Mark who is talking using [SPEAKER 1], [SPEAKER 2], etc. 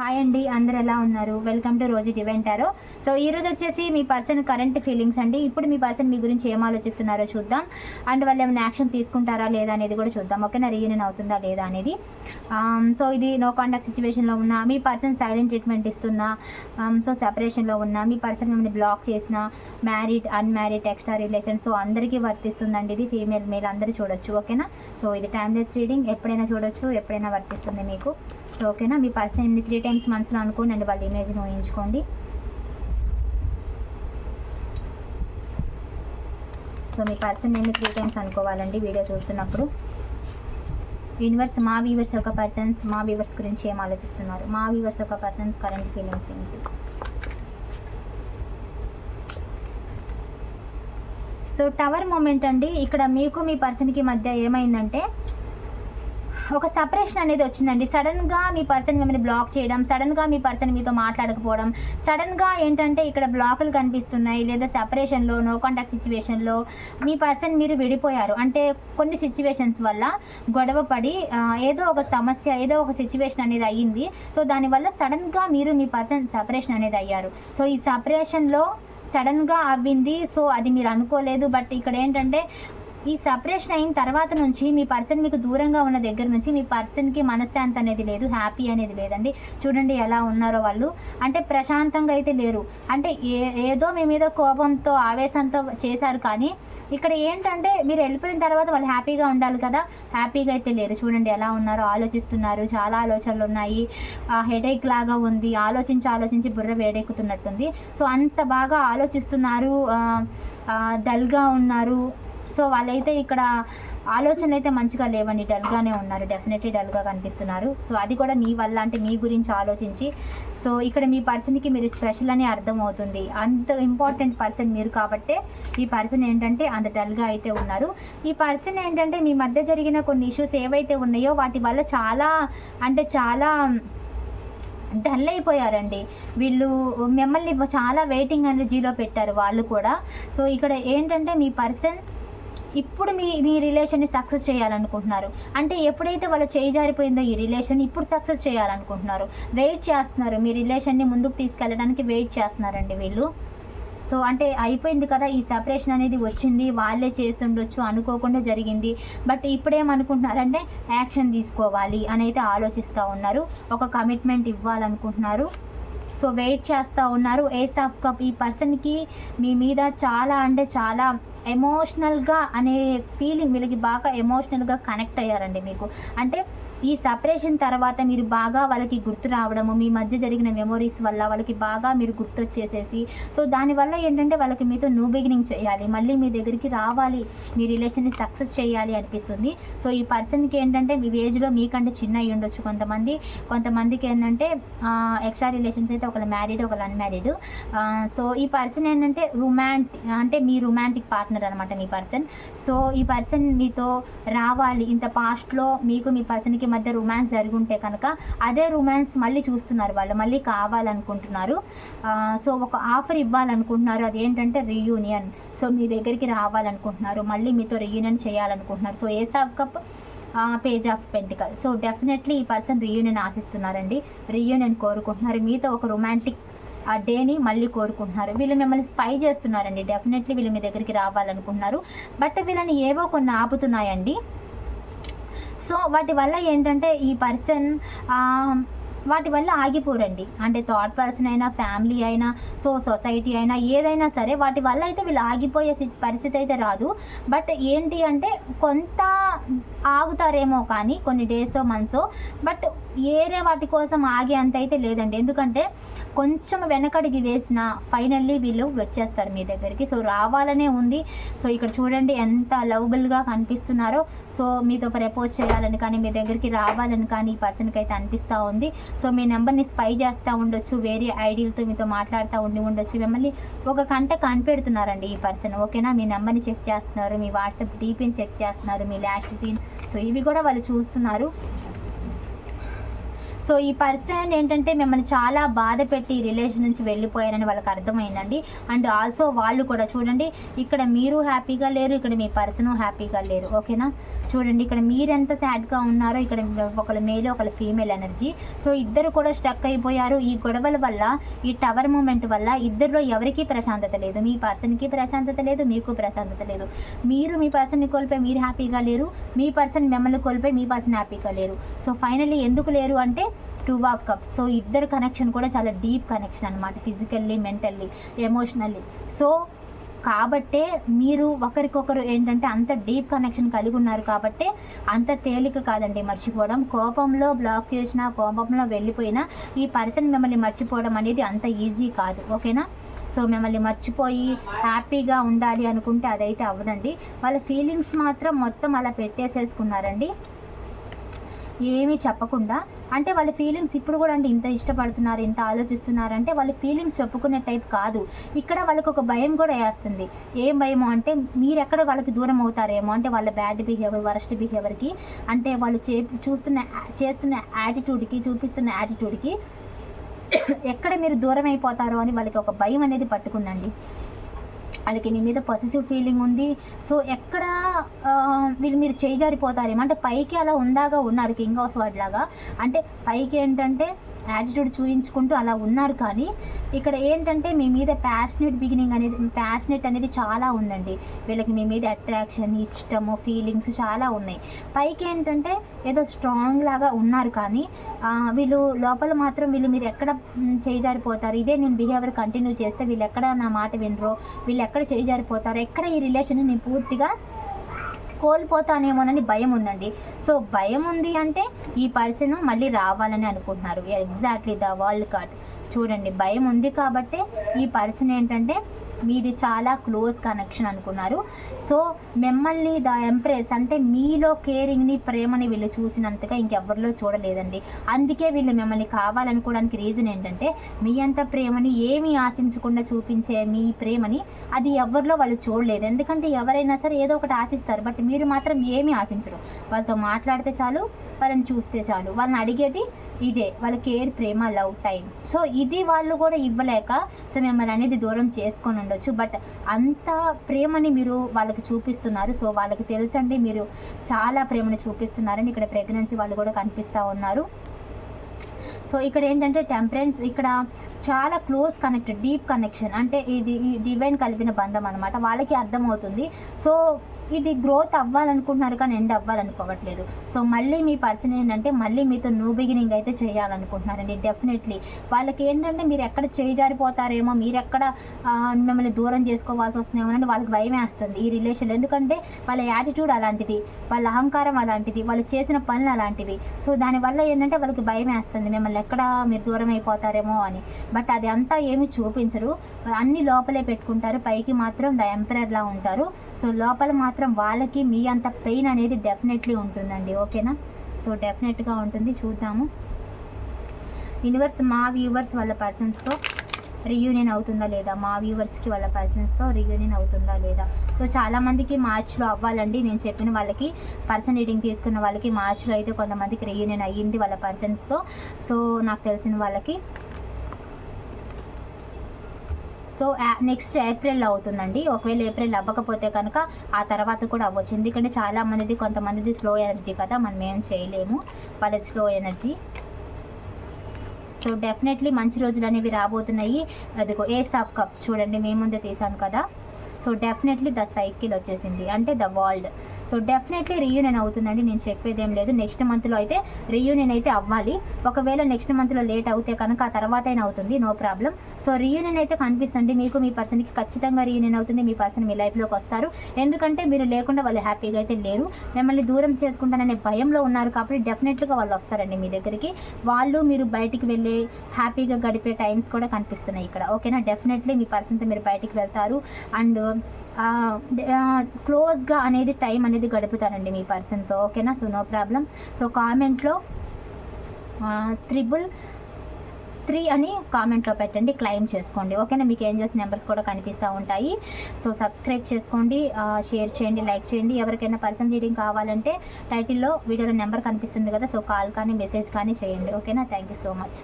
[SPEAKER 1] Hi అండి అందరు ఎలా ఉన్నారు? వెల్కమ్ టు రోజు డివెంటారో సో ఈరోజు వచ్చేసి మీ పర్సన్ కరెంట్ ఫీలింగ్స్ అండి. ఇప్పుడు మీ పర్సన్ మీ గురించి ఏం ఆలోచిస్తున్నారో చూద్దాం. అండ్ వాళ్ళు ఏమైనా యాక్షన్ తీసుకుంటారా లేదా అనేది కూడా చూద్దాం. ఓకేనా? రీయూనియన్ అవుతుందా లేదా అనేది. Um, సో ఇది నో కాంటాక్ట్ సిచ్యువేషన్లో ఉన్న మీ పర్సన్ సైలెంట్ ట్రీట్మెంట్ ఇస్తున్నా సో సెపరేషన్లో ఉన్న మీ పర్సన్ మిమ్మల్ని బ్లాక్ చేసిన married unmarried extra relation so అందరికీ వర్తిస్తుందండి ఇది. ఫీమేల్ మేల్ అందరూ చూడొచ్చు. ఓకేనా? సో ఇది టైమ్లెస్ రీడింగ్ ఎప్పుడైనా చూడొచ్చు ఎప్పుడైనా వర్తిస్తుంది మీకు. సో ఓకేనా? మీ పర్సన్ త్రీ టైమ్స్ మనసులో అనుకోండి అండ్ వాళ్ళ ఇమేజ్ని ఊహించుకోండి. సో మీ పర్సన్ నేను త్రీ టైమ్స్ అనుకోవాలండి వీడియో చూస్తున్నప్పుడు? యూనివర్స్ మా వీవర్స్ యొక్క పర్సన్స్ మా వీవర్స్ గురించి ఏం ఆలోచిస్తున్నారు? మా వీవర్స్ యొక్క పర్సన్స్ కరెంట్ ఫీలింగ్స్ ఏంటి? సో టవర్ మూమెంట్ అండి. ఇక్కడ మీకు మీ పర్సన్కి మధ్య ఏమైందంటే ఒక సపరేషన్ అనేది వచ్చిందండి. సడన్గా మీ పర్సన్ మిమ్మల్ని బ్లాక్ చేయడం సడన్గా మీ పర్సన్ మీతో మాట్లాడకపోవడం సడన్గా ఏంటంటే ఇక్కడ బ్లాకులు కనిపిస్తున్నాయి లేదా సెపరేషన్లో నో కాంటాక్ట్ సిచ్యువేషన్లో మీ పర్సన్ మీరు విడిపోయారు. అంటే కొన్ని సిచ్యువేషన్స్ వల్ల గొడవ పడి ఏదో ఒక సమస్య ఏదో ఒక సిచ్యువేషన్ అనేది అయ్యింది. సో దానివల్ల సడన్గా మీరు మీ పర్సన్ సపరేషన్ అనేది అయ్యారు. సో ఈ సపరేషన్లో సడన్గా అవ్వింది. సో అది మీరు అనుకోలేదు. బట్ ఇక్కడ ఏంటంటే ఈ సపరేషన్ అయిన తర్వాత నుంచి మీ పర్సన్ మీకు దూరంగా ఉన్న దగ్గర నుంచి మీ పర్సన్కి మనశ్శాంతి అనేది లేదు హ్యాపీ అనేది లేదండి. చూడండి ఎలా ఉన్నారో వాళ్ళు. అంటే ప్రశాంతంగా అయితే లేరు. అంటే ఏ ఏదో మీ మీద కోపంతో ఆవేశంతో చేశారు కానీ ఇక్కడ ఏంటంటే మీరు వెళ్ళిపోయిన తర్వాత వాళ్ళు హ్యాపీగా ఉండాలి కదా. హ్యాపీగా అయితే లేరు. చూడండి ఎలా ఉన్నారో ఆలోచిస్తున్నారు. చాలా ఆలోచనలు ఉన్నాయి. హెడేక్ లాగా ఉంది. ఆలోచించి ఆలోచించి బుర్ర వేడెక్కుతున్నట్టుంది. సో అంత బాగా ఆలోచిస్తున్నారు. డల్గా ఉన్నారు. సో వాళ్ళైతే ఇక్కడ ఆలోచనలు అయితే మంచిగా లేవండి డల్గానే ఉన్నారు డెఫినెట్లీ డల్గా కనిపిస్తున్నారు. సో అది కూడా మీ వల్ల అంటే మీ గురించి ఆలోచించి సో ఇక్కడ మీ పర్సన్కి మీరు స్పెషల్ అని అర్థమవుతుంది. అంత ఇంపార్టెంట్ పర్సన్ మీరు కాబట్టే ఈ పర్సన్ ఏంటంటే అంత డల్గా అయితే ఉన్నారు. ఈ పర్సన్ ఏంటంటే మీ మధ్య జరిగిన కొన్ని ఇష్యూస్ ఏవైతే ఉన్నాయో వాటి వల్ల చాలా అంటే చాలా డల్ అయిపోయారండి. వీళ్ళు మిమ్మల్ని చాలా వెయిటింగ్ ఎనర్జీలో పెట్టారు వాళ్ళు కూడా. సో ఇక్కడ ఏంటంటే మీ పర్సన్ ఇప్పుడు మీ మీ రిలేషన్ని సక్సెస్ చేయాలనుకుంటున్నారు. అంటే ఎప్పుడైతే వాళ్ళు చేయి జారిపోయిందో ఈ రిలేషన్ ఇప్పుడు సక్సెస్ చేయాలనుకుంటున్నారు. వెయిట్ చేస్తున్నారు. మీ రిలేషన్ని ముందుకు తీసుకెళ్ళడానికి వెయిట్ చేస్తున్నారండి వీళ్ళు. సో అంటే అయిపోయింది కదా ఈ సెపరేషన్ అనేది వచ్చింది. వాళ్ళే చేస్తుండొచ్చు అనుకోకుండా జరిగింది. బట్ ఇప్పుడేమనుకుంటున్నారంటే యాక్షన్ తీసుకోవాలి అని అయితే ఆలోచిస్తూ ఉన్నారు. ఒక కమిట్మెంట్ ఇవ్వాలనుకుంటున్నారు. సో వెయిట్ చేస్తూ ఉన్నారు. ఏస్ ఆఫ్ కప్ ఈ పర్సన్కి మీ మీద చాలా అంటే చాలా ఎమోషనల్గా అనే ఫీలింగ్ వీళ్ళకి బాగా ఎమోషనల్గా కనెక్ట్ అయ్యారండి మీకు. అంటే ఈ సపరేషన్ తర్వాత మీరు బాగా వాళ్ళకి గుర్తు రావడము మీ మధ్య జరిగిన మెమొరీస్ వల్ల వాళ్ళకి బాగా మీరు గుర్తొచ్చేసేసి సో దానివల్ల ఏంటంటే వాళ్ళకి మీతో న్యూ బిగినింగ్ చేయాలి. మళ్ళీ మీ దగ్గరికి రావాలి. మీ రిలేషన్ని సక్సెస్ చేయాలి అనిపిస్తుంది. సో ఈ పర్సన్కి ఏంటంటే మీ ఏజ్లో మీకంటే చిన్న అయ్యి ఉండొచ్చు కొంతమంది. కొంతమందికి ఏంటంటే ఎక్స్ట్రా రిలేషన్స్ అయితే ఒకళ్ళు మ్యారీడ్ ఒకళ్ళు అన్మ్యారీడ్ సో ఈ పర్సన్ ఏంటంటే రొమాంటిక్ అంటే మీ రొమాంటిక్ పార్ట్నర్ అనమాట మీ పర్సన్ సో ఈ పర్సన్ మీతో రావాలి. ఇంత పాస్ట్లో మీకు మీ పర్సన్కి మధ్య రొమాన్స్ జరుగుంటే కనుక అదే రొమాన్స్ మళ్ళీ చూస్తున్నారు వాళ్ళు మళ్ళీ కావాలనుకుంటున్నారు. సో ఒక ఆఫర్ ఇవ్వాలనుకుంటున్నారు. అదేంటంటే రీయూనియన్ సో మీ దగ్గరికి రావాలనుకుంటున్నారు. మళ్ళీ మీతో రీయూనియన్ చేయాలనుకుంటున్నారు. So ace of cup page of pentacle so definitely ఈ పర్సన్ రీయూనియన్ ఆశిస్తున్నారండి. రీయూనియన్ కోరుకుంటున్నారు. మీతో ఒక రొమాంటిక్ ఆ డేని మళ్ళీ కోరుకుంటున్నారు. వీళ్ళు మిమ్మల్ని స్పై చేస్తున్నారండి. డెఫినెట్లీ వీళ్ళు మీ దగ్గరికి రావాలనుకుంటున్నారు. బట్ వీళ్ళని ఏవో కొన్ని ఆపుతున్నాయండి. సో వాటి వల్ల ఏంటంటే ఈ పర్సన్ వాటి వల్ల ఆగిపోరండి. అంటే థర్డ్ పర్సన్ అయినా ఫ్యామిలీ అయినా సో సొసైటీ అయినా ఏదైనా సరే వాటి వల్ల అయితే వీళ్ళు ఆగిపోయే పరిస్థితి అయితే రాదు. బట్ ఏంటి అంటే కొంత ఆగుతారేమో కానీ కొన్ని డేస్ మంత్స్ బట్ ఏరే వాటి కోసం ఆగే అంత అయితే లేదండి. ఎందుకంటే కొంచెం వెనకడికి వేసిన ఫైనల్లీ వీళ్ళు వచ్చేస్తారు మీ దగ్గరికి. సో రావాలనే ఉంది. సో ఇక్కడ చూడండి ఎంత లవబుల్గా కనిపిస్తున్నారో. సో మీతో ప్రపోజ్ చేయాలని కానీ మీ దగ్గరికి రావాలని కానీ ఈ పర్సన్కి అయితే అనిపిస్తూ ఉంది. సో మీ నెంబర్ని స్పై చేస్తూ ఉండొచ్చు వేరే ఐడీలతో మీతో మాట్లాడుతూ ఉండి ఉండొచ్చు. మిమ్మల్ని ఒక కంట కనిపెడుతున్నారండి ఈ పర్సన్ ఓకేనా? మీ నెంబర్ని చెక్ చేస్తున్నారు మీ వాట్సాప్ డీపీని చెక్ చేస్తున్నారు మీ లాస్ట్ సీన్ సో ఇవి కూడా వాళ్ళు చూస్తున్నారు. సో ఈ పర్సన్ ఏంటంటే మిమ్మల్ని చాలా బాధ పెట్టి రిలేషన్ నుంచి వెళ్ళిపోయారని వాళ్ళకి అర్థమైందండి. అండ్ ఆల్సో వాళ్ళు కూడా చూడండి ఇక్కడ మీరు హ్యాపీగా లేరు ఇక్కడ మీ పర్సన్ హ్యాపీగా లేరు. ఓకేనా? చూడండి ఇక్కడ మీరెంత సాడ్గా ఉన్నారో ఇక్కడ ఒకళ్ళు మేల్ ఒకళ్ళు ఫీమేల్ ఎనర్జీ. సో ఇద్దరు కూడా స్టక్ అయిపోయారు. ఈ గొడవల వల్ల ఈ టవర్ మూమెంట్ వల్ల ఇద్దరిలో ఎవరికీ ప్రశాంతత లేదు. మీ పర్సన్కి ప్రశాంతత లేదు మీకు ప్రశాంతత లేదు. మీరు మీ పర్సన్ని కోల్పోయి మీరు హ్యాపీగా లేరు మీ పర్సన్ మిమ్మల్ని కోల్పోయి మీ పర్సన్ హ్యాపీగా లేరు. సో ఫైనల్లీ ఎందుకు లేరు అంటే టూ ఆఫ్ కప్స్. సో ఇద్దరు కనెక్షన్ కూడా చాలా డీప్ కనెక్షన్ అనమాట ఫిజికల్లీ మెంటల్లీ ఎమోషనల్లీ సో కాబట్టే మీరు ఒకరికొకరు ఏంటంటే అంత డీప్ కనెక్షన్ కలిగి ఉన్నారు కాబట్టి అంత తేలిక కాదండి మర్చిపోవడం. కోపంలో బ్లాక్ చేసినా కోపంలో వెళ్ళిపోయినా ఈ పర్సన్ మిమ్మల్ని మర్చిపోవడం అనేది అంత ఈజీ కాదు. ఓకేనా? సో మిమ్మల్ని మర్చిపోయి హ్యాపీగా ఉండాలి అనుకుంటే అదైతే అవ్వదండి. వాళ్ళ ఫీలింగ్స్ మాత్రం మొత్తం అలా పెట్టేసేసుకున్నారండి. ఏమీ చెప్పకుండా అంటే వాళ్ళ ఫీలింగ్స్ ఇప్పుడు కూడా అంటే ఇంత ఇష్టపడుతున్నారు ఇంత ఆలోచిస్తున్నారు అంటే వాళ్ళ ఫీలింగ్స్ చెప్పుకునే టైప్ కాదు. ఇక్కడ వాళ్ళకి ఒక భయం కూడా వేస్తుంది. ఏం భయమో అంటే మీరు ఎక్కడ వాళ్ళకి దూరం అవుతారేమో అంటే వాళ్ళ బ్యాడ్ బిహేవియర్ వరస్ట్ బిహేవియర్కి అంటే వాళ్ళు చే చూస్తున్న చేస్తున్న యాటిట్యూడ్కి చూపిస్తున్న యాటిట్యూడ్కి ఎక్కడ మీరు దూరం అయిపోతారో అని వాళ్ళకి ఒక భయం అనేది పట్టుకుందండి. వాళ్ళకి మీ మీద పాజిటివ్ ఫీలింగ్ ఉంది. సో ఎక్కడ మీరు వీళ్ళు మీరు చేయి జారిపోతారేమో. అంటే పైకి అలా ఉందాగా ఉన్నారు కింగ్ హౌస్ వర్డ్ లాగా. అంటే పైకి ఏంటంటే యాటిట్యూడ్ చూపించుకుంటూ అలా ఉన్నారు కానీ ఇక్కడ ఏంటంటే మీ మీద ప్యాషనెట్ బిగినింగ్ అనేది ప్యాషనెట్ అనేది చాలా ఉందండి. వీళ్ళకి మీ మీద అట్రాక్షన్ ఇష్టము ఫీలింగ్స్ చాలా ఉన్నాయి. పైకి ఏంటంటే ఏదో స్ట్రాంగ్ లాగా ఉన్నారు కానీ వీళ్ళు లోపల మాత్రం వీళ్ళు మీరు ఎక్కడ మ్, ఇదే నేను బిహేవియర్ కంటిన్యూ చేస్తే వీళ్ళు ఎక్కడ నా మాట వినరో? వీళ్ళు ఎక్కడ చేయి ఎక్కడ ఈ రిలేషన్ నేను పూర్తిగా కోల్పోతానేమోనని భయం ఉందండి సో భయం ఉంది అంటే ఈ పర్సన్ మళ్ళీ రావాలని అనుకుంటున్నారు. ఎగ్జాక్ట్లీ ద వరల్డ్ కార్డ్ చూడండి భయం ఉంది కాబట్టే ఈ పర్సన్ ఏంటంటే మీది చాలా క్లోజ్ కనెక్షన్ అనుకున్నారు. సో మిమ్మల్ని ద ఎంప్రెస్ అంటే మీలో కేరింగ్ని ప్రేమని వీళ్ళు చూసినంతగా ఇంకెవ్వరిలో చూడలేదండి. అందుకే వీళ్ళు మిమ్మల్ని కావాలనుకోవడానికి రీజన్ ఏంటంటే మీ అంత ప్రేమని ఏమీ ఆశించకుండా చూపించే మీ ప్రేమని అది ఎవరిలో వాళ్ళు చూడలేదు. ఎందుకంటే ఎవరైనా సరే ఏదో ఒకటి ఆశిస్తారు బట్ మీరు మాత్రం ఏమీ ఆశించరు. వాళ్ళతో మాట్లాడితే చాలు వాళ్ళని చూస్తే చాలు. వాళ్ళని అడిగేది ఇదే వాళ్ళ కేర్ ప్రేమ లవ్ టైం సో ఇది వాళ్ళు కూడా ఇవ్వలేక సో మిమ్మల్ని అనేది దూరం చేసుకొని ఉండొచ్చు. బట్ అంత ప్రేమని మీరు వాళ్ళకి చూపిస్తున్నారు. సో వాళ్ళకి తెలుసండి మీరు చాలా ప్రేమని చూపిస్తున్నారని ఇక్కడ ప్రెగ్నెన్సీ వాళ్ళు కూడా కనిపిస్తూ ఉన్నారు. సో ఇక్కడ ఏంటంటే టెంపరెన్స్ ఇక్కడ చాలా క్లోజ్ కనెక్ట్ డీప్ కనెక్షన్ అంటే ఇది ఈ డివైన్ కలిపిన బంధం అనమాట వాళ్ళకి అర్థమవుతుంది. సో ఇది గ్రోత్ అవ్వాలనుకుంటున్నారు కానీ ఎండ్ అవ్వాలనుకోవట్లేదు. సో మళ్ళీ మీ పర్సన్ ఏంటంటే మళ్ళీ మీతో న్యూ బిగినింగ్ అయితే చేయాలనుకుంటున్నారండి డెఫినెట్లీ వాళ్ళకి ఏంటంటే మీరు ఎక్కడ చేయి జారిపోతారేమో మీరు ఎక్కడ మిమ్మల్ని దూరం చేసుకోవాల్సి వస్తుందేమో అని వాళ్ళకి భయం వేస్తుంది ఈ రిలేషన్ ఎందుకంటే వాళ్ళ యాటిట్యూడ్ అలాంటిది వాళ్ళ అహంకారం అలాంటిది వాళ్ళు చేసిన పనులు అలాంటివి. సో దానివల్ల ఏంటంటే వాళ్ళకి భయం వేస్తుంది మిమ్మల్ని ఎక్కడ మీరు దూరం అయిపోతారేమో అని. బట్ అది అంతా ఏమి చూపించరు. అన్ని లోపలే పెట్టుకుంటారు. పైకి మాత్రం ద ఎంపరర్లా ఉంటారు. సో లోపల మాత్రం వాళ్ళకి మీ అంత పెయిన్ అనేది డెఫినెట్లీ ఉంటుందండి ఓకేనా? సో డెఫినెట్గా ఉంటుంది చూద్దాము. యూనివర్స్ మా వ్యూవర్స్ వాళ్ళ పర్సన్స్తో రీయూనియన్ అవుతుందా లేదా? మా వ్యూవర్స్కి వాళ్ళ పర్సన్స్తో రీయూనియన్ అవుతుందా లేదా? సో చాలామందికి మార్చ్లో అవ్వాలండి నేను చెప్పిన వాళ్ళకి పర్సన్ రీడింగ్ తీసుకున్న వాళ్ళకి మార్చ్లో అయితే కొంతమందికి రీయూనియన్ అయ్యింది వాళ్ళ పర్సన్స్తో. సో నాకు తెలిసిన వాళ్ళకి సో నెక్స్ట్ ఏప్రిల్ అవుతుందండి. ఒకవేళ ఏప్రిల్ అవ్వకపోతే కనుక ఆ తర్వాత కూడా అవ్వచ్చు. ఎందుకంటే చాలా మందిది కొంతమందిది స్లో ఎనర్జీ కదా మనం ఏం చేయలేము. వాళ్ళది స్లో ఎనర్జీ సో డెఫినెట్లీ మంచి రోజులు అనేవి రాబోతున్నాయి. అదిగో ఏస్ ఆఫ్ కప్స్ చూడండి మేము ముందే తీసాను కదా. సో డెఫినెట్లీ ద సైకిల్ వచ్చేసింది. అంటే the world so definitely reunion అవుతుందండి. నేను చెప్పేది ఏం లేదు నెక్స్ట్ మంత్లో అయితే రీయూనియన్ అయితే అవ్వాలి. ఒకవేళ నెక్స్ట్ మంత్లో లేట్ అవుతే కనుక ఆ తర్వాత అయినా అవుతుంది. నో ప్రాబ్లం సో రీయూనియన్ అయితే కనిపిస్తుంది. మీకు మీ పర్సన్కి ఖచ్చితంగా రీయూనియన్ అవుతుంది. మీ పర్సన్ మీ లైఫ్లోకి వస్తారు. ఎందుకంటే మీరు లేకుండా వాళ్ళు హ్యాపీగా అయితే లేరు. మిమ్మల్ని దూరం చేసుకుంటాననే భయంలో ఉన్నారు కాబట్టి డెఫినెట్లీగా వాళ్ళు వస్తారండి మీ దగ్గరికి. వాళ్ళు మీరు బయటికి వెళ్ళే హ్యాపీగా గడిపే టైమ్స్ కూడా కనిపిస్తున్నాయి ఇక్కడ. ఓకేనా డెఫినెట్లీ మీ పర్సన్తో మీరు బయటికి వెళ్తారు. అండ్ క్లోజ్గా అనేది టైం అనేది గడుపుతారండి మీ పర్సన్తో. ఓకేనా? So no problem. సో కామెంట్లో త్రిబుల్ త్రీ అని కామెంట్లో పెట్టండి క్లెయిమ్ చేసుకోండి. ఓకేనా? మీకు ఏంజల్స్ నెంబర్స్ కూడా కనిపిస్తూ ఉంటాయి. సో సబ్స్క్రైబ్ చేసుకోండి షేర్ చేయండి లైక్ చేయండి. ఎవరికైనా పర్సన్ రీడింగ్ కావాలంటే టైటిల్లో వీడియోలో నెంబర్ కనిపిస్తుంది కదా సో కాల్ కానీ మెసేజ్ కానీ చేయండి. ఓకేనా? Thank you so much.